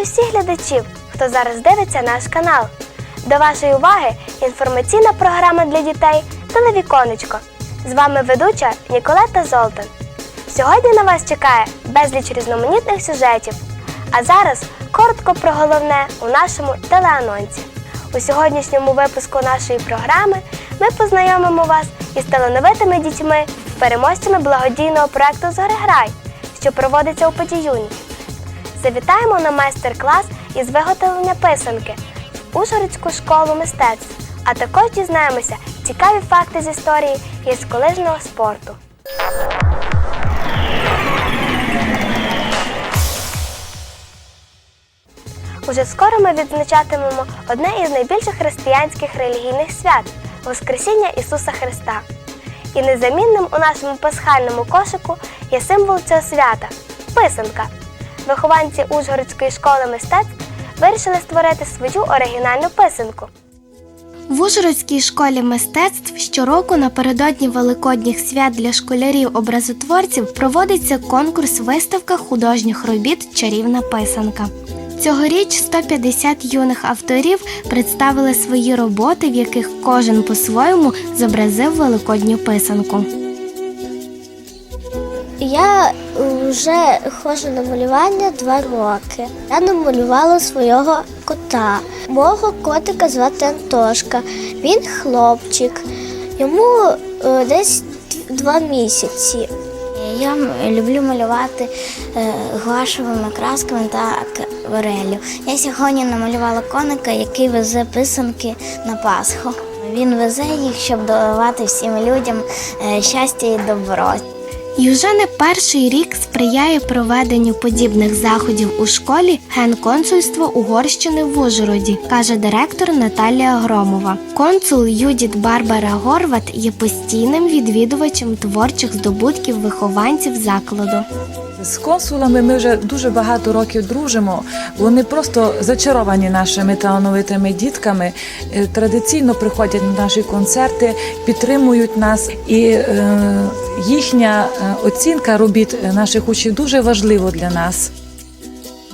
Вітаю всіх глядачів, хто зараз дивиться наш канал. До вашої уваги інформаційна програма для дітей Телевіконечко. З вами ведуча Ніколета Золтан. Сьогодні на вас чекає безліч різноманітних сюжетів. А зараз коротко про головне у нашому телеанонсі. У сьогоднішньому випуску нашої програми ми познайомимо вас із талановитими дітьми, переможцями благодійного проекту Зориграй, що проводиться у Подіюні. Завітаємо на майстер-клас із виготовлення писанки в Ужгородську школу мистецтв, а також дізнаємося цікаві факти з історії гірськолижного спорту. Уже скоро ми відзначатимемо одне із найбільших християнських релігійних свят Воскресіння Ісуса Христа. І незамінним у нашому пасхальному кошику є символ цього свята писанка. Вихованці Ужгородської школи мистецтв вирішили створити свою оригінальну писанку. В Ужгородській школі мистецтв щороку напередодні великодніх свят для школярів-образотворців проводиться конкурс виставка художніх робіт Чарівна писанка. Цьогоріч 150 юних авторів представили свої роботи, в яких кожен по-своєму зобразив великодню писанку. Я вже ходжу на малювання два роки. Я намалювала свого кота. Мого котика звати Антошка. Він хлопчик. Йому е, десь два місяці. Я люблю малювати е, гуашевими красками та аквареллю. Я сьогодні намалювала коника, який везе писанки на Пасху. Він везе їх, щоб давати всім людям е, щастя і добро. І вже не перший рік сприяє проведенню подібних заходів у школі генконсульство Угорщини в Ужгороді, каже директор Наталія Громова. Консул Юдіт Барбара Горват є постійним відвідувачем творчих здобутків вихованців закладу. З консулами ми вже дуже багато років дружимо. Вони просто зачаровані нашими талановитими дітками. Е, Традиційно приходять на наші концерти, підтримують нас, і е, їхня е, оцінка робіт наших учнів дуже важлива для нас.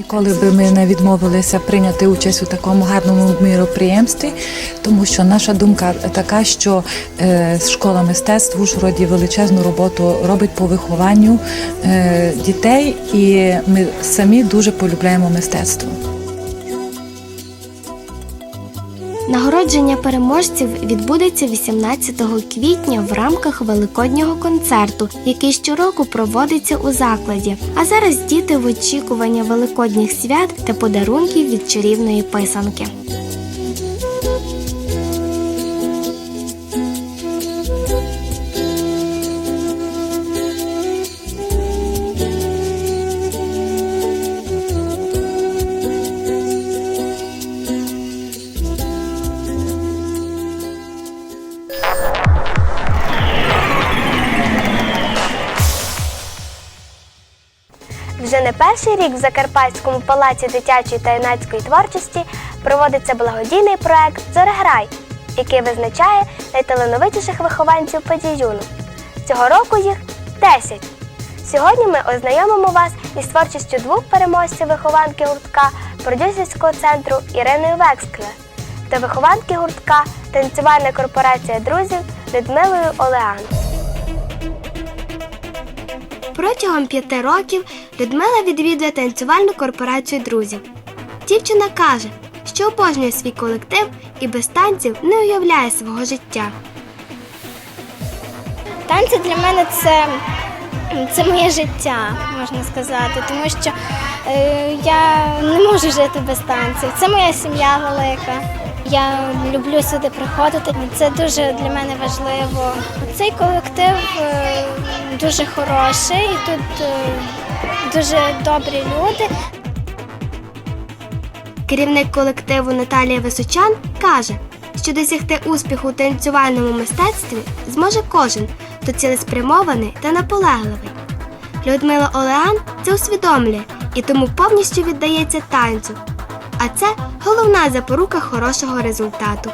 Ніколи би ми не відмовилися прийняти участь у такому гарному міроприємстві, тому що наша думка така, що е, школа мистецтв в Ужгороді величезну роботу робить по вихованню е, дітей, і ми самі дуже полюбляємо мистецтво. Нагородження переможців відбудеться 18 квітня в рамках великоднього концерту, який щороку проводиться у закладі. А зараз діти в очікуванні великодніх свят та подарунків від чарівної писанки. Вже не перший рік в Закарпатському палаці дитячої та юнацької творчості проводиться благодійний проект Зореграй, який визначає найталановитіших вихованців подіюну. Цього року їх 10. Сьогодні ми ознайомимо вас із творчістю двох переможців вихованки гуртка продюсерського центру Іриною Вексклер та вихованки гуртка Танцювальна корпорація друзів Людмилою Олеан. Протягом п'яти років Людмила відвідує танцювальну корпорацію друзів. Дівчина каже, що обожнює свій колектив і без танців не уявляє свого життя. Танці для мене це, це моє життя, можна сказати, тому що е, я не можу жити без танців. Це моя сім'я велика. Я люблю сюди приходити. Це дуже для мене важливо. Цей колектив е, дуже хороший, і тут е, дуже добрі люди. Керівник колективу Наталія Височан каже, що досягти успіху у танцювальному мистецтві зможе кожен, хто цілеспрямований та наполегливий. Людмила Олеан це усвідомлює і тому повністю віддається танцю. А це головна запорука хорошого результату.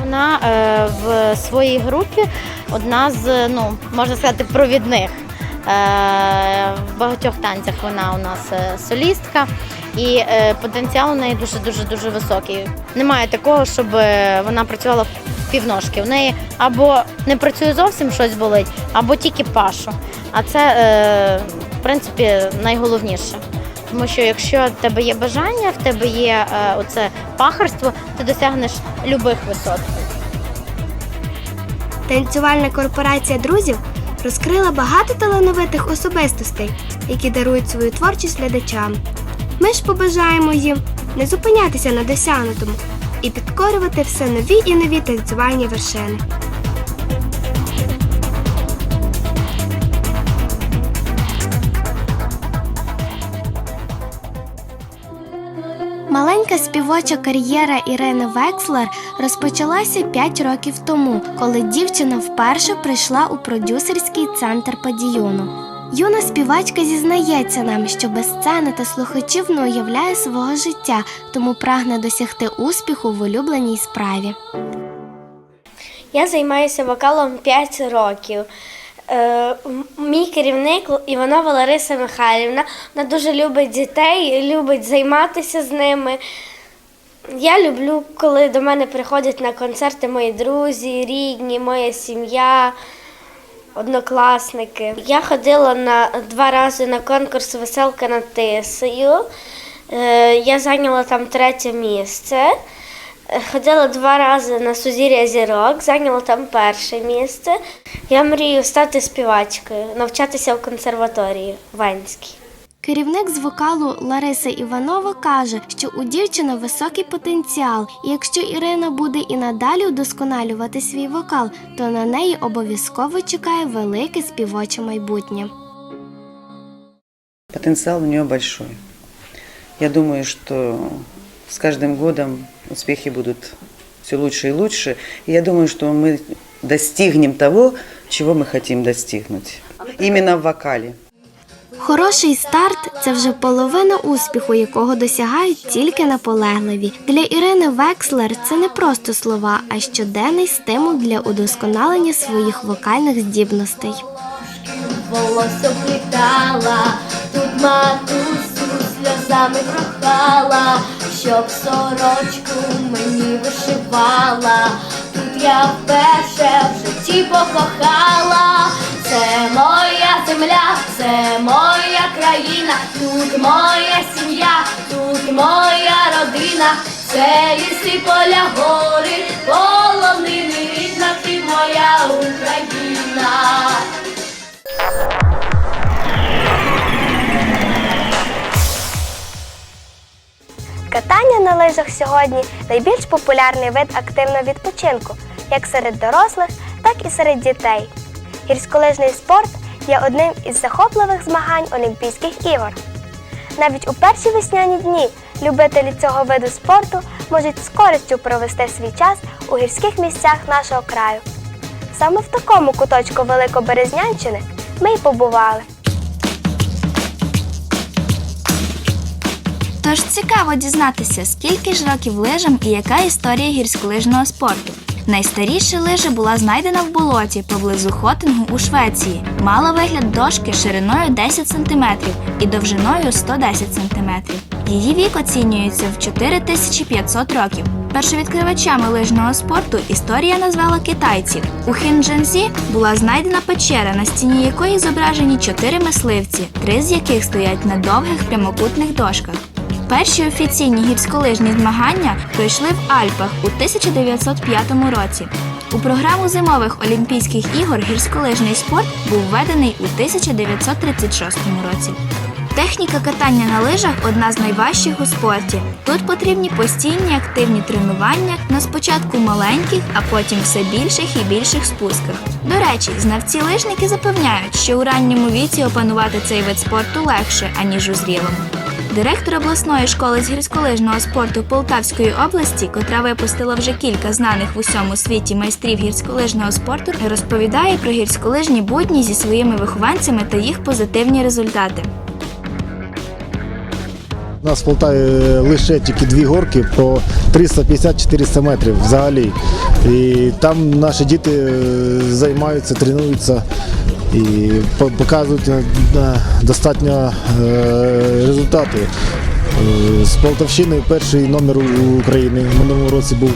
Вона е, в своїй групі одна з, ну, можна сказати, провідних. Е, в багатьох танцях вона у нас е, солістка. і е, потенціал у неї дуже дуже високий. Немає такого, щоб вона працювала в півножки. В неї або не працює зовсім щось болить, або тільки пашу. А це в принципі найголовніше. Тому що якщо в тебе є бажання, в тебе є е, оце пахарство, ти досягнеш любих висот. Танцювальна корпорація друзів розкрила багато талановитих особистостей, які дарують свою творчість глядачам. Ми ж побажаємо їм не зупинятися на досягнутому і підкорювати все нові і нові танцювальні вершини. Маленька співоча кар'єра Ірини Векслер розпочалася 5 років тому, коли дівчина вперше прийшла у продюсерський центр падіюну. Юна співачка зізнається нам, що без сцени та слухачів не уявляє свого життя, тому прагне досягти успіху в улюбленій справі. Я займаюся вокалом 5 років. Е, мій керівник Іванова Лариса Михайлівна. Вона дуже любить дітей, любить займатися з ними. Я люблю, коли до мене приходять на концерти мої друзі, рідні, моя сім'я, однокласники. Я ходила на два рази на конкурс Веселка над Тисою. Е, Я зайняла там третє місце. Е, Ходила два рази на Сузір'я зірок, зайняла там перше місце. Я мрію стати співачкою, навчатися в консерваторії Венській. Керівник з вокалу Лариса Іванова каже, що у дівчини високий потенціал, і якщо Ірина буде і надалі удосконалювати свій вокал, то на неї обов'язково чекає велике співоче майбутнє. Потенциал у нее большой. Я думаю, что с каждым годом успехи будут все лучше и лучше. И я думаю, что мы достигнем того, чего мы хотим достигнуть. Именно в вокале. Хороший старт це вже половина успіху, якого досягають тільки наполегливі. Для Ірини Векслер це не просто слова, а щоденний стимул для удосконалення своїх вокальних здібностей. волосся плітала, тут матусю сльозами прохала, щоб сорочку мені вишивала. Тут я вперше в житті покохала. Це моя земля, це моя країна, тут моя сім'я, тут моя родина, це ліси, поля, гори, полонини, лижах сьогодні найбільш популярний вид активного відпочинку, як серед дорослих, так і серед дітей. Гірськолижний спорт є одним із захопливих змагань Олімпійських ігор. Навіть у перші весняні дні любителі цього виду спорту можуть з користю провести свій час у гірських місцях нашого краю. Саме в такому куточку Великоберезнянщини ми й побували. Тож цікаво дізнатися, скільки ж років лижам і яка історія гірськолижного спорту. Найстаріша лижа була знайдена в болоті поблизу Хотингу у Швеції. Мала вигляд дошки шириною 10 см і довжиною 110 см. Її вік оцінюється в 4500 років. Першовідкривачами лижного спорту історія назвала китайців. У Хінджензі була знайдена печера, на стіні якої зображені чотири мисливці, три з яких стоять на довгих прямокутних дошках. Перші офіційні гірськолижні змагання пройшли в Альпах у 1905 році. У програму зимових Олімпійських ігор гірськолижний спорт був введений у 1936 році. Техніка катання на лижах одна з найважчих у спорті. Тут потрібні постійні активні тренування на спочатку маленьких, а потім все більших і більших спусках. До речі, знавці-лижники запевняють, що у ранньому віці опанувати цей вид спорту легше, аніж у зрілому. Директор обласної школи з гірськолижного спорту Полтавської області, котра випустила вже кілька знаних в усьому світі майстрів гірськолижного спорту, розповідає про гірськолижні будні зі своїми вихованцями та їх позитивні результати. У нас в Полтаві лише тільки дві горки по 350-400 метрів взагалі. І там наші діти е, займаються, тренуються і показують е, достатньо е, результати. Е, З Полтавщини перший номер України в минулому році був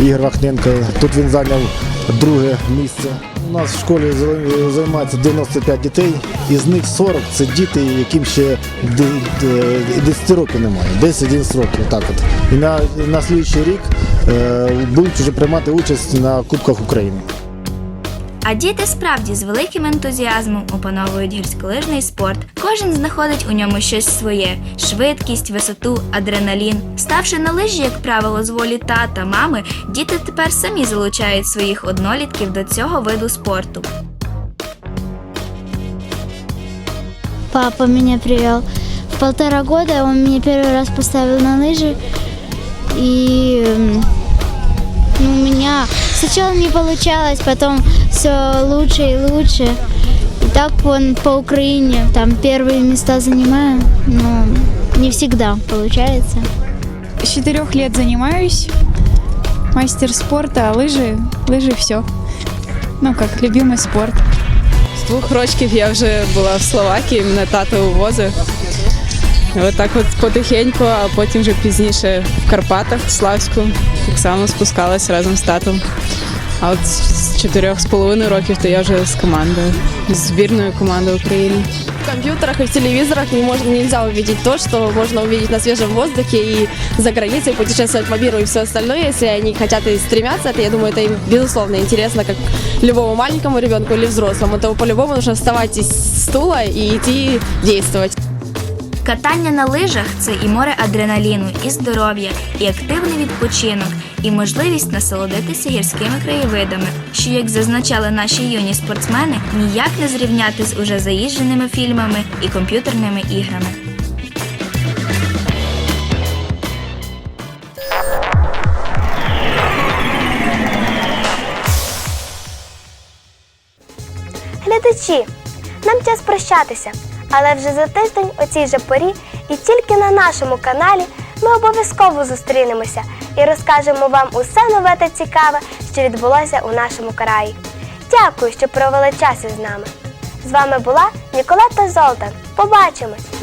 Ігор Вахненко. Тут він зайняв друге місце. У нас в школі займається 95 дітей, із них 40 це діти, яким ще д- д- 10 років немає. 10-11 років. Так от. І на, на слідчий рік будуть вже приймати участь на Кубках України. А діти справді з великим ентузіазмом опановують гірськолижний спорт. Кожен знаходить у ньому щось своє: швидкість, висоту, адреналін. Ставши на лижі, як правило, з волі тата, мами, діти тепер самі залучають своїх однолітків до цього виду спорту. Папа меня привел. Полтора года он меня первый раз поставил на лыжи. И м, ну, у меня сначала не получалось, потом все лучше и лучше. И так он по Украине там первые места занимаю, но не всегда получается. С четырех лет занимаюсь. Мастер спорта, лыжи, лыжи все. Ну, как любимый спорт. З двох років я вже була в Словакії, мене тато увозив. І От так от потихеньку, а потім вже пізніше в Карпатах, в Славську, так само спускалась разом з татом. А от з чотирьох з половиною років то я вже з командою, з збірною командою України. В компьютерах и в телевизорах не можно, нельзя увидеть то, что можно увидеть на свежем воздухе и за границей, путешествовать по миру и все остальное. Если они хотят и стремятся, это, я думаю, это им безусловно интересно, как любому маленькому ребенку или взрослому. То по-любому нужно вставать из стула и идти действовать. Катання на лижах це і море адреналіну, і здоров'я, і активний відпочинок, і можливість насолодитися гірськими краєвидами, що, як зазначали наші юні спортсмени, ніяк не зрівняти з уже заїждженими фільмами і комп'ютерними іграми. Глядачі, нам час прощатися, але вже за тиждень о цій же порі і тільки на нашому каналі ми обов'язково зустрінемося і розкажемо вам усе нове та цікаве, що відбулося у нашому краї. Дякую, що провели час із нами. З вами була Ніколета Золтан. Побачимось!